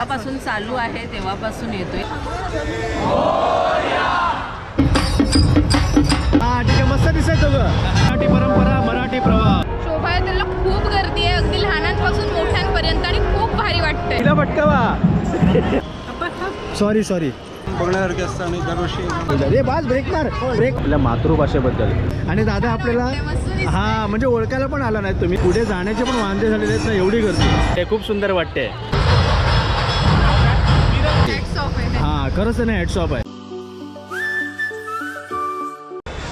जेव्हापासून चालू आहे तेव्हापासून येतोय. हा ठीक आहे मस्त दिसायचं ग. मराठी परंपरा मराठी प्रवाह. शोभायात्रेला खूप गर्दी आहे. अगदी लहानांपासून मोठ्यांपर्यंत आणि खूप भारी वाटतंय. तिला पटकावा सॉरी सॉरी बघण्यासारखे असतं आणि दरवर्षी रे बाज ब्रेक मार ब्रेक आपल्या मातृभाषेबद्दल. आणि दादा आपल्याला हा म्हणजे ओळखायला पण आला नाही तुम्ही. पुढे जाण्याचे पण वांदे झालेले आहेत ना एवढी गर्दी. हे खूप सुंदर वाटते खरंच ना हेडशॉप आहे.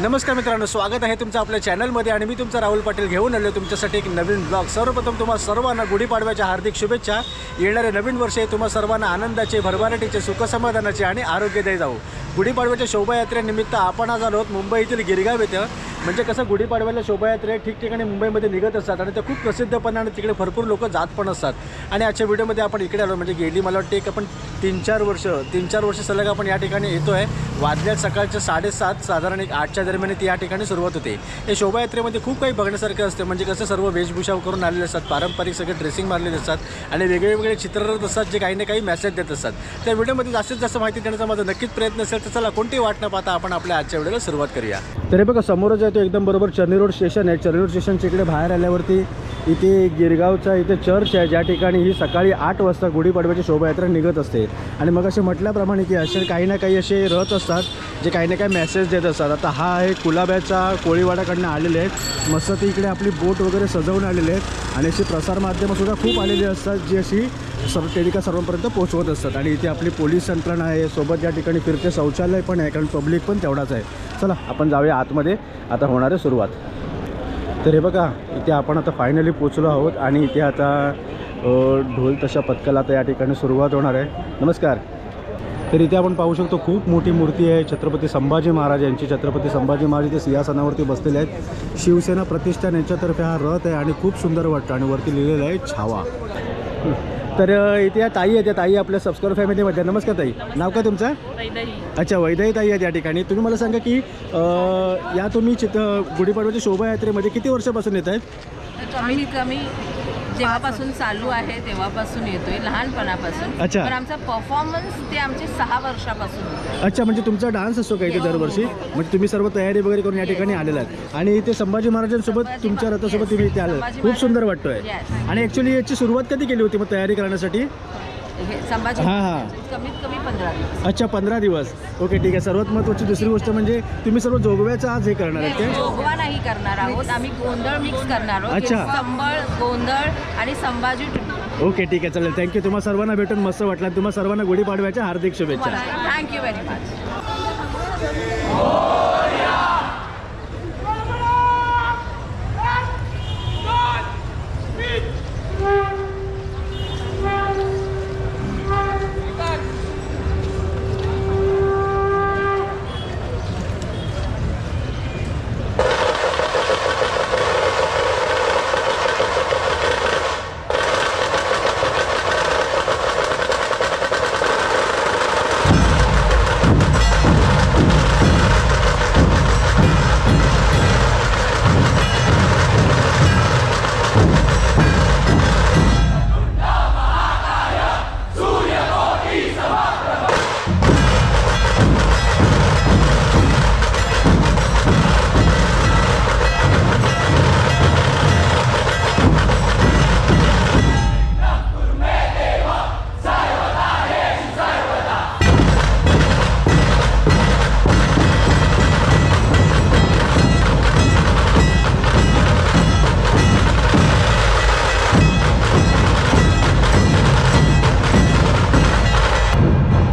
नमस्कार मित्रांनो स्वागत आहे तुमचं आपल्या चॅनलमध्ये आणि मी तुमचा राहुल पाटील घेऊन आलो तुमच्यासाठी एक नवीन ब्लॉग सर्वप्रथम तुम्हा सर्वांना गुढीपाडव्याच्या हार्दिक शुभेच्छा. येणारे नवीन वर्ष हे तुम्हा सर्वांना आनंदाचे भरभराटीचे सुखसमाधानाचे आणि आरोग्यदायी जाऊ गुढीपाडव्याच्या शोभायात्रेनिमित्त आपण आज आलो आहोत मुंबईतील गिरगाव येथं. म्हणजे कसं गुढीपाडव्याला शोभायात्रे ठिकठिकाणी मुंबईमध्ये निघत असतात आणि ते खूप प्रसिद्धपणाने तिकडे भरपूर लोक जात पण असतात. आणि आजच्या व्हिडिओमध्ये आपण इकडे आलो म्हणजे गेली मला वाटते एक आपण तीन चार वर्ष तीन चार वर्ष सलग आपण या ठिकाणी येतो आहे वाजल्यात सकाळच्या साडेसात साधारण एक आठच्या दरम्यान ती या ठिकाणी सुरुवात होते. या शोभायात्रेमध्ये खूप काही बघण्यासारखं असते. म्हणजे कसं सर्व वेशभूषा करून आलेले असतात. पारंपरिक सगळे ड्रेसिंग मारलेले असतात. आणि वेगवेगळे चित्ररथ असतात जे काही ना काही मेसेज देत असतात. त्या व्हिडिओमध्ये जास्तीत जास्त माहिती देण्याचा माझा नक्कीच प्रयत्न असेल तर चला कोणती वाट न पाहता आपण आपल्या आजच्या व्हिडिओला सुरुवात करूया. तरी बघा समोरच आहे तो एकदम बरोबर चर्नी रोड स्टेशन आहे. चर्नी रोड स्टेशनच्या इकडे बाहेर आल्यावरती इथे गिरगावचा इथे चर्च आहे. ज्या ठिकाणी ही सकाळी आठ वाजता गुढीपाडव्याची शोभायात्रा निघत असते. आणि मग असे म्हटल्याप्रमाणे की असे काही ना काही असे रथ असतात जे काही ना काही मेसेज देत असतात. आता हा आहे कुलाब्याचा कोळीवाडाकडनं आलेले आहेत. मस्त ते इकडे आपली बोट वगैरे सजवून आलेले आहेत. आणि अशी प्रसारमाध्यमंसुद्धा खूप आलेली असतात जी अशी सर्व टेलिका सर्वांपर्यंत पोहोचवत असतात. आणि इथे आपली पोलीस यंत्रणा आहे. सोबत या ठिकाणी फिरते शौचालय पण आहे कारण पब्लिक पण तेवढाच आहे. चला आपण जाऊया आतमध्ये. आता होणार आहे सुरुवात. तर हे बघा इथे आपण आता फायनली पोचलो आहोत आणि इथे आता ढोल तशा पथकाला आता या ठिकाणी सुरुवात होणार आहे. नमस्कार. तर इथे आपण पाहू शकतो खूप मोठी मूर्ती आहे छत्रपती संभाजी महाराज यांची. छत्रपती संभाजी महाराज इथे सिंहासनावरती बसलेले आहेत. शिवसेना प्रतिष्ठान यांच्यातर्फे हा रथ आहे आणि खूप सुंदर वाटतं आणि वरती लिहिलेलं आहे छावा. तर इथे या ताई आहेत त्या ताई आपल्या सबस्क्राईब फॅमिलीमध्ये. नमस्कार ताई. नाव काय तुमचं? अच्छा वैदाई ताई आहेत या ठिकाणी. तुम्ही मला सांगा की या तुम्ही चित्र गुढीपाडव्याच्या शोभायात्रेमध्ये किती वर्षापासून येत आहेत? कमी. जेव्हापासून चालू आहे तेव्हापासून येतोय लहानपणापासून. अच्छा. पण आमचा परफॉर्मन्स ते आमचे सहा वर्षापासून अच्छा म्हणजे तुमचा डान्स असतो का इथे दरवर्षी? म्हणजे तुम्ही सर्व तयारी वगैरे करून या ठिकाणी आलेला आहेत आणि इथे संभाजी महाराजांसोबत संभाजी तुमच्या महाराज- रथासोबत तुम्ही इथे आले संभाजी खूप सुंदर महाराज- वाटतोय. Yes. आणि ॲक्च्युली याची सुरुवात कधी केली होती मग तयारी करण्यासाठी? हे संभाजी हा, हा. कमीत कमी पंधरा दिवस. अच्छा पंधरा दिवस. ओके ठीक आहे. सर्वात महत्त्वाची दुसरी गोष्ट म्हणजे तुम्ही सर्व जोगव्याचं आज हे करणार आहेत नाही, ते जोगवा नाही करणार आहोत. आम्ही गोंधळ मिक्स करणार आहोत. अच्छा. संबळ गोंधळ आणि संभाजी ओके ठीक आहे. चालेल. थँक्यू तुम्हाला सर्वांना भेटून मस्त वाटलं तुम्हाला सर्वांना गुढीपाडव्याच्या हार्दिक शुभेच्छा. थँक्यू व्हेरी मच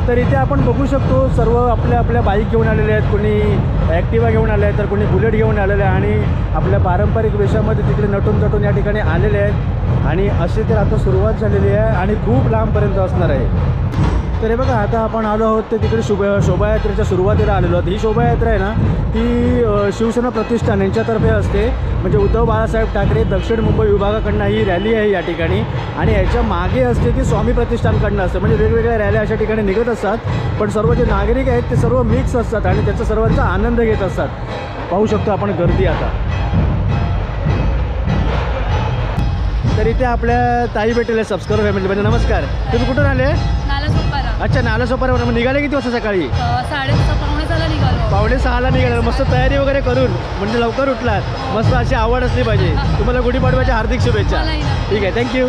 तर इथे आपण बघू शकतो सर्व आपल्या आपल्या बाईक घेऊन आलेले आहेत कोणी ॲक्टिवा घेऊन आले आहेत तर कोणी बुलेट घेऊन आलेले आहे आणि आपल्या पारंपरिक वेशामध्ये तिकडे नटून नटून या ठिकाणी आलेले आहेत. आणि अशी तर आता सुरुवात झालेली आहे आणि खूप लांबपर्यंत असणार आहे. तर हे बघा आता आपण आलो आहोत ते तिकडे शुभ शोभायात्रेच्या सुरुवातीला आलेलो आहोत. ही शोभायात्रा आहे ना ती शिवसेना प्रतिष्ठान यांच्यातर्फे असते. म्हणजे उद्धव बाळासाहेब ठाकरे दक्षिण मुंबई विभागाकडनं ही रॅली आहे या ठिकाणी. आणि याच्या मागे असते ती स्वामी प्रतिष्ठानकडनं असते. म्हणजे वेगवेगळ्या रॅल्या अशा ठिकाणी निघत असतात. पण सर्व जे नागरिक आहेत ते सर्व मिक्स असतात आणि त्याचा सर्वांचा आनंद घेत असतात. पाहू शकतो आपण गर्दी आता. तर इथे आपल्या ताई भेटेल सबस्क्राईब फॅमिली म्हणजे नमस्कार. तुम्ही कुठून आले? अच्छा नाला सोपाऱ्यावर निघाले किती वाजता सकाळी? पावणे झाला निघालो. पावणे सहाला निघाले. मस्त तयारी वगैरे करून म्हणजे लवकर उठलात. मस्त अशी आवड असली पाहिजे. तुम्हाला गुढीपाडव्याच्या हार्दिक शुभेच्छा. ठीक आहे थँक्यू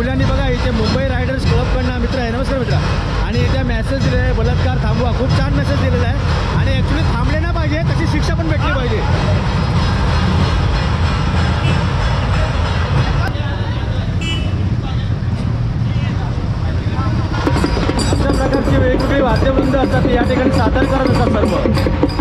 मुलांनी बघा इथे मुंबई रायडर्स क्लबकडनं मित्र आहे. नमस्कार मित्र. आणि इथे मेसेज दिलेला आहे बलात्कार थांबवा. खूप छान मेसेज दिलेला आहे. आणि ॲक्च्युली थांबले ना पाहिजे तशी शिक्षा पण भेटली पाहिजे. अशा प्रकारची वेगवेगळी वाद्यवृंद असतात या ठिकाणी सादर करत असतात सर्व.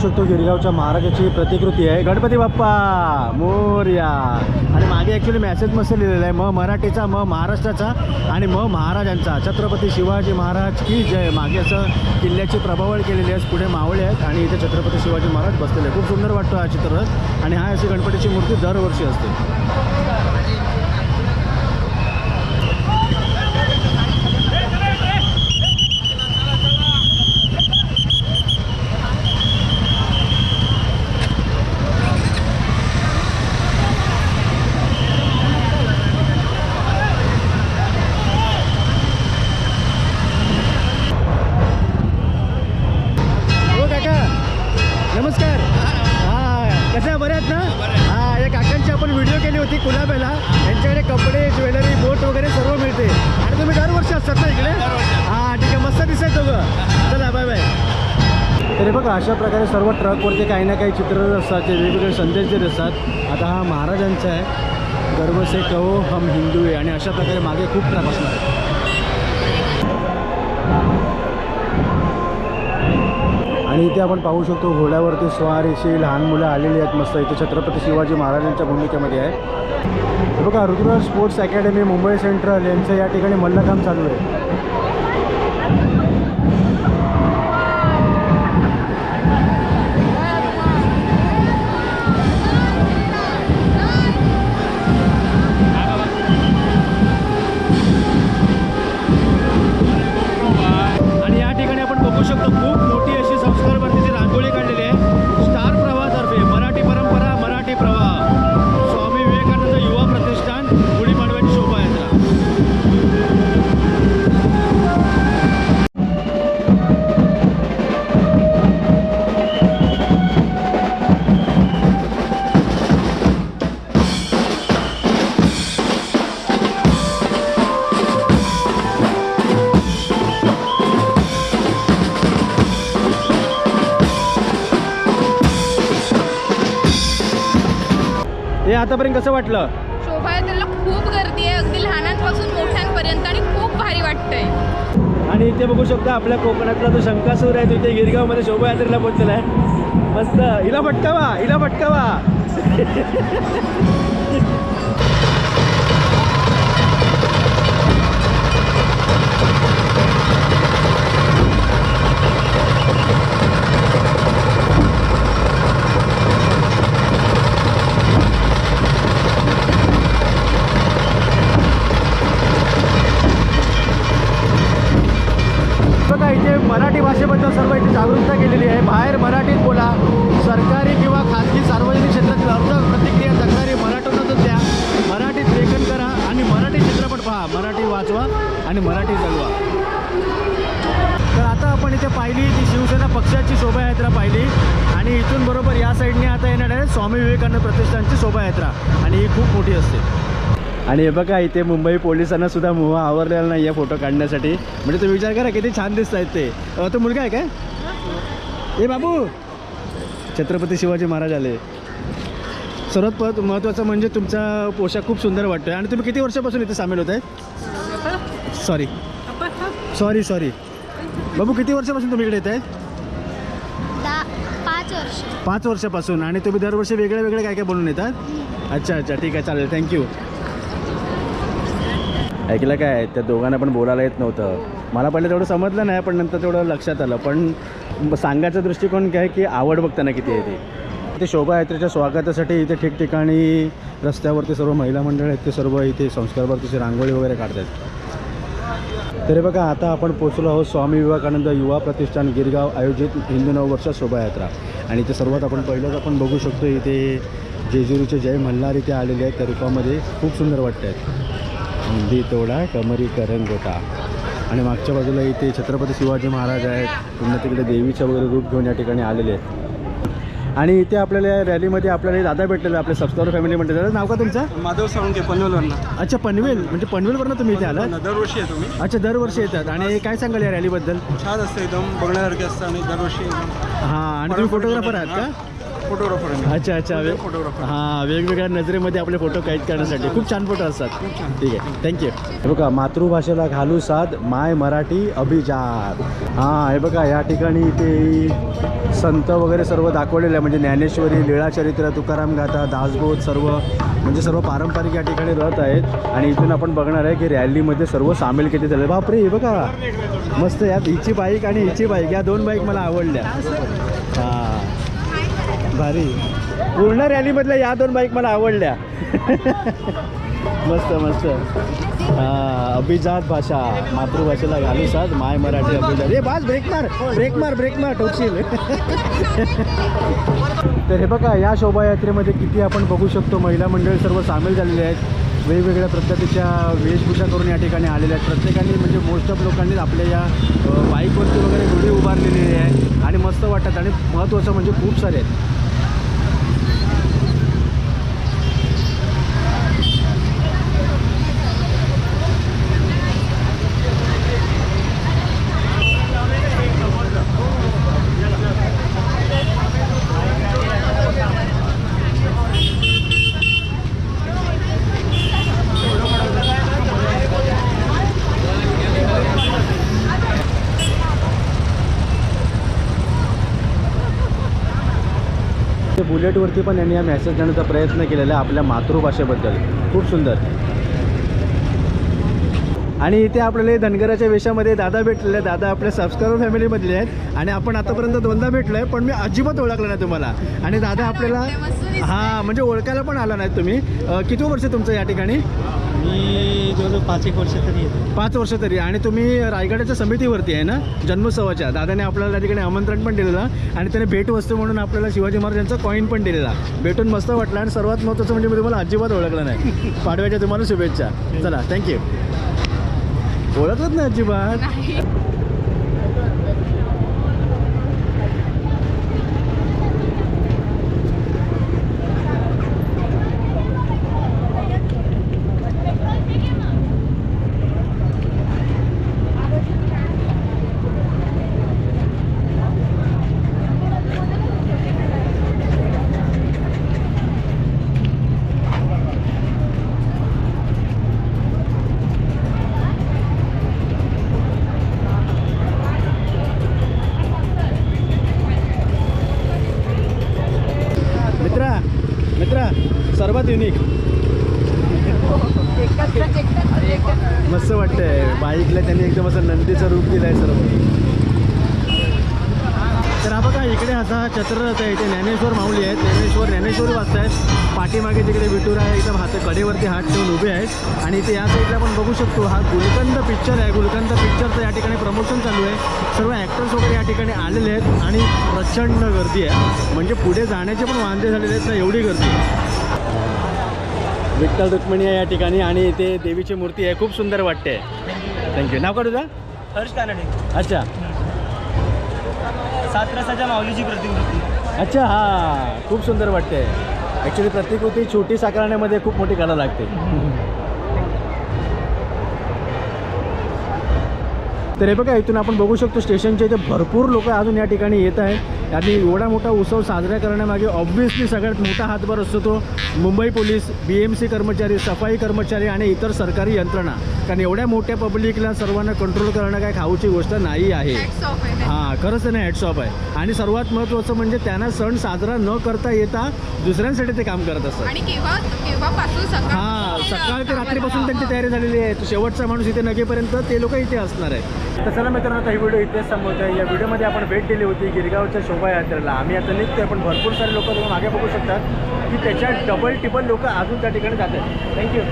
शकतो गिरगावच्या महाराजाची प्रतिकृती आहे. गणपती बाप्पा मोर्या. आणि मागे ॲक्च्युली मेसेज मस्त लिहिलेला आहे. म मराठीचा म महाराष्ट्राचा आणि म महाराजांचा. छत्रपती शिवाजी महाराज की जय. मागे असं किल्ल्याची प्रभावळ केलेली आहे पुढे मावळे आहेत आणि इथे छत्रपती शिवाजी महाराज बसलेले आहे. खूप सुंदर वाटतो हा चित्ररथ. आणि हा अशी गणपतीची मूर्ती दरवर्षी असते. बघा अशा प्रकारे सर्व ट्रकवरती काही ना काही चित्र असतात ते वेगवेगळे संदेश देत असतात. आता हा महाराजांचा आहे. गर्व से कहो हम हिंदू आहे. आणि अशा प्रकारे मागे खूप ट्रक असणार आणि इथे आपण पाहू शकतो घोड्यावरती स्वारीशी लहान मुलं आलेली आहेत. मस्त इथे छत्रपती शिवाजी महाराजांच्या भूमिकेमध्ये आहे. बघा Rituraj sports academy Mumbai Central यांचं या ठिकाणी मल्लखांब चालू आहे. हे आतापर्यंत कसं वाटलं? शोभायात्रेला खूप गर्दी आहे. अगदी लहानांपासून मोठ्यांपर्यंत आणि खूप भारी वाटतंय. आणि इथे बघू शकता आपल्या कोकणातला जो शंकासूर आहे तो इथे गिरगावमध्ये शोभायात्रेला पोहोचलेला आहे. मस्त. हिला पटकावा हिला पटकावा मराठी जगवा तर आता आपण इथे पाहिली ती शिवसेना पक्षाची शोभायात्रा पाहिली. आणि इथून बरोबर या साईडने आता येणार आहे स्वामी विवेकानंद प्रतिष्ठानची शोभायात्रा. आणि ही खूप मोठी असते. आणि हे बघा इथे मुंबई पोलिसांना सुद्धा मुव्हा आवरलेला नाही आहे फोटो काढण्यासाठी. म्हणजे तुम्ही विचार करा किती छान दिसत आहेत ते. तो मुलगा आहे काय? ए बाबू! छत्रपती शिवाजी महाराज आले. सर्वात प महत्त्वाचं म्हणजे तुमचा पोशाख खूप सुंदर वाटतोय. आणि तुम्ही किती वर्षापासून इथे सामील होत आहे? सॉरी सॉरी सॉरी बाबू किती वर्षापासून तुम्ही इकडे येत आहे पाच वर्ष. पाच वर्षापासून. आणि तुम्ही दरवर्षी वेगळे वेगळे काय काय बनवून येतात अच्छा अच्छा. ठीक आहे चालेल. थँक्यू ऐकलं काय? त्या दोघांना पण बोलायला येत नव्हतं. मला पहिलं तेवढं समजलं नाही पण नंतर तेवढं लक्षात आलं. पण सांगायचा दृष्टिकोन काय की आवड बघताना किती येते ते. शोभायात्रेच्या स्वागतासाठी इथे ठिकठिकाणी रस्त्यावरती सर्व महिला मंडळ आहेत ते सर्व इथे संस्कारवरतीची रांगोळी वगैरे काढतात तरी बघा आता आपण पोचलो आहोत स्वामी विवेकानंद युवा प्रतिष्ठान गिरगाव आयोजित हिंदू नववर्ष शोभायात्रा. आणि इथे सर्वात आपण पहिलंच आपण बघू शकतो इथे जेजुरीचे जय मल्हार इथे आलेले आहेत. तरुपामध्ये खूप सुंदर वाटत आहेत हिंदी तोडा कमरी करंगोटा आणि मागच्या बाजूला इथे छत्रपती शिवाजी महाराज आहेत. पुन्हा तिकडे देवीचं वगैरे रूप घेऊन या ठिकाणी आलेले आहेत. आणि इथे आपल्याला या रॅलीमध्ये आपल्याला दादा भेटलेले आपले सबस्क्रायबर फॅमिलीमध्ये दादा नाव का तुमचं? माधव साळुंके पनवेलवरनं. अच्छा पनवेल. म्हणजे पनवेलवरनं तुम्ही इथे आलात? दरवर्षी येतो मी. अच्छा दरवर्षी येतात. आणि काय सांगाल या रॅलीबद्दल? छान असतं एकदम बघण्यासारखे असतं आणि दरवर्षी हां आणि तुम्ही फोटोग्राफर आहात का? फोटोग्राफर आहे मी. अच्छा अच्छा. वे फोटोग्राफर हां वेगवेगळ्या नजरेमध्ये आपले फोटो कैद करण्यासाठी. खूप छान फोटो असतात. ठीक आहे. थँक्यू हे बघा मातृभाषेला घालू साध माय मराठी अभिजात. हां हे बघा या ठिकाणी इथे संत वगैरे सर्व दाखवलेलं आहे म्हणजे ज्ञानेश्वरी लीळाचरित्र तुकाराम गाथा दासबोध सर्व म्हणजे सर्व पारंपरिक या ठिकाणी रथ आहेत. आणि इथून आपण बघणार आहे की रॅलीमध्ये सर्व सामील किती झाले. बापरे हे बघा. मस्त यात हिची बाईक आणि हिची बाईक. या दोन बाईक मला आवडल्या. हां. भारी. पूर्ण रॅलीमधल्या या दोन बाईक मला आवडल्या. मस्त मस्त. अभिजात भाषा. मातृभाषेला घालू साथ माय मराठी अभिजात. हे बास ब्रेक मार. ब्रेक मार ब्रेक मार ठोकशील तर हे बघा या शोभायात्रेमध्ये किती आपण बघू शकतो. महिला मंडळ सर्व सामील झालेले आहेत. वेगवेगळ्या पद्धतीच्या वेशभूषा करून या ठिकाणी आलेल्या आहेत. प्रत्येकाने म्हणजे मोस्ट ऑफ लोकांनी आपल्या या बाईकवरती वगैरे गुढी उभारलेली आहे आणि मस्त वाटतात. आणि महत्त्वाचं म्हणजे खूप सारे आहेत. बुलेटवरती पण यांनी हा मेसेज देण्याचा प्रयत्न केलेला आहे आपल्या मातृभाषेबद्दल. खूप सुंदर. आणि इथे आपल्याला धनगराच्या वेशामध्ये दादा भेटलेले आहेत. दादा आपल्या सबस्क्रायबर फॅमिलीमधले आहेत. आणि आपण आतापर्यंत दोनदा भेटलो आहे पण मी अजिबात ओळखलं नाही तुम्हाला. आणि दादा आपल्याला हां म्हणजे ओळखायला पण आला नाही तुम्ही. किती वर्ष तुमचं या ठिकाणी? मी जवळजवळ पाच एक वर्ष तरी येतो. पाच वर्ष तरी. आणि तुम्ही रायगडाच्या समितीवरती आहे ना जन्मोत्सवाच्या दादाने आपल्याला त्या ठिकाणी आमंत्रण पण दिलेलं आणि त्याने भेटवस्तू म्हणून आपल्याला शिवाजी महाराजांचा कॉईन पण दिलेला. भेटून मस्त वाटलं आणि सर्वात महत्त्वाचं म्हणजे मी तुम्हाला अजिबात ओळखलं नाही. पाडव्याच्या तुम्हाला शुभेच्छा. चला थँक्यू ओळखत नाही अजिबात मित्रा मित्रा सर्वात युनिक मस्त वाटतंय बाईकला त्यांनी एकदम असं नंदीचं रूप दिलं आहे सर्व तर हा असा छत्ररथ आहे इथे ज्ञानेश्वर माऊली आहेत. ज्ञानेश्वर ज्ञानेश्वरी वाचतायत. पाठीमागे तिकडे विठूर आहे एकदम हात कडेवरती हात ठेवून उभे आहेत. आणि इथे या साईडला आपण बघू शकतो हा गुलकंद पिक्चर आहे. गुलकंद पिक्चरचं या ठिकाणी प्रमोशन चालू आहे. सर्व ॲक्टर्स वगैरे या ठिकाणी आलेले आहेत आणि प्रचंड गर्दी आहे. म्हणजे पुढे जाण्याचे पण वांदे झालेले आहेत ना एवढी गर्दी. आहे विठ्ठल रुक्मिणी आहे या ठिकाणी आणि इथे देवीची मूर्ती आहे. खूप सुंदर वाटते. थँक्यू नाव का तुझा? हर्ष कानडे. अच्छा. सात रसाच्या माऊलीची प्रतिकृती. अच्छा हा. खूप सुंदर वाटते ॲक्च्युली प्रतिकृती छोटी साकारण्यामध्ये खूप मोठी कला लागते. तर हे बघा इथून आपण बघू शकतो स्टेशनच्या इथे भरपूर लोक अजून या ठिकाणी येत आहेत. आणि एवढा मोठा उत्सव साजरा करण्यामागे ऑब्व्हियसली सगळ्यात मोठा हातभार असतो तो Mumbai police B M C कर्मचारी सफाई कर्मचारी आणि इतर सरकारी यंत्रणा. कारण एवढ्या मोठ्या पब्लिकला सर्वांना कंट्रोल करणं काय खाऊची गोष्ट नाही आहे. हां खरंच त्यांना हॅटशॉप आहे. आणि सर्वात महत्त्वाचं म्हणजे त्यांना सण साजरा न करता येता दुसऱ्यांसाठी ते काम करत असतात. हां सकाळ ते रात्रीपासून त्यांची तयारी झालेली आहे. तो शेवटचा माणूस इथे नगेपर्यंत ते लोक इथे असणार आहे तर चला मित्रांनो आता ही व्हिडिओ इथेच संपवत आहे या व्हिडिओमध्ये आपण भेट दिली होती गिरगावच्या शोभायात्रेला. आम्ही आता निघतोय पण भरपूर सारे लोक मागे बघू शकतात की त्याच्या डबल टिबल लोक अजून त्या ठिकाणी जात आहेत थँक्यू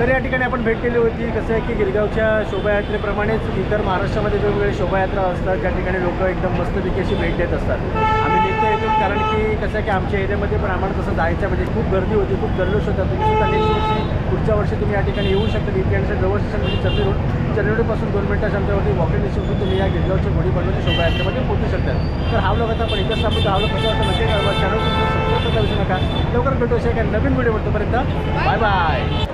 तर या ठिकाणी आपण भेट दिली होती. कसं आहे की गिरगावच्या शोभायात्रेप्रमाणेच इतर महाराष्ट्रामध्ये वेगवेगळे शोभायात्रा असतात. ज्या ठिकाणी लोक एकदम मस्तपैकी अशी भेट देत असतात. आम्ही निघतो येतो कारण की कसं आहे की आमच्या एरियामध्ये पण आम्हाला तसं जायचं म्हणजे खूप गर्दी होती खूप जल्लोष होता. तुम्ही सुद्धा नेक्स्ट वर्षी पुढच्या वर्षी तुम्ही या ठिकाणी येऊ शकता. वीकेंडच्या जवळ स्टेशन म्हणजे चंद्र रोड चर्नी दोन मिनटाच्या अंतरावरती वॉकिंग डिस्टन्सवर तुम्ही या गिरगावच्या घोडी बनवून शोभायात्रेमध्ये पोहोचू शकता. तर हा व्लॉग आता आपण इथंच थांबतो हा व्लॉग कसं वाटतं नक्की कळवा. चॅनल सबस्क्राईब करता विसरू नका. लवकर भेटू अशा एका नवीन व्हिडिओ तोपर्यंत बाय बाय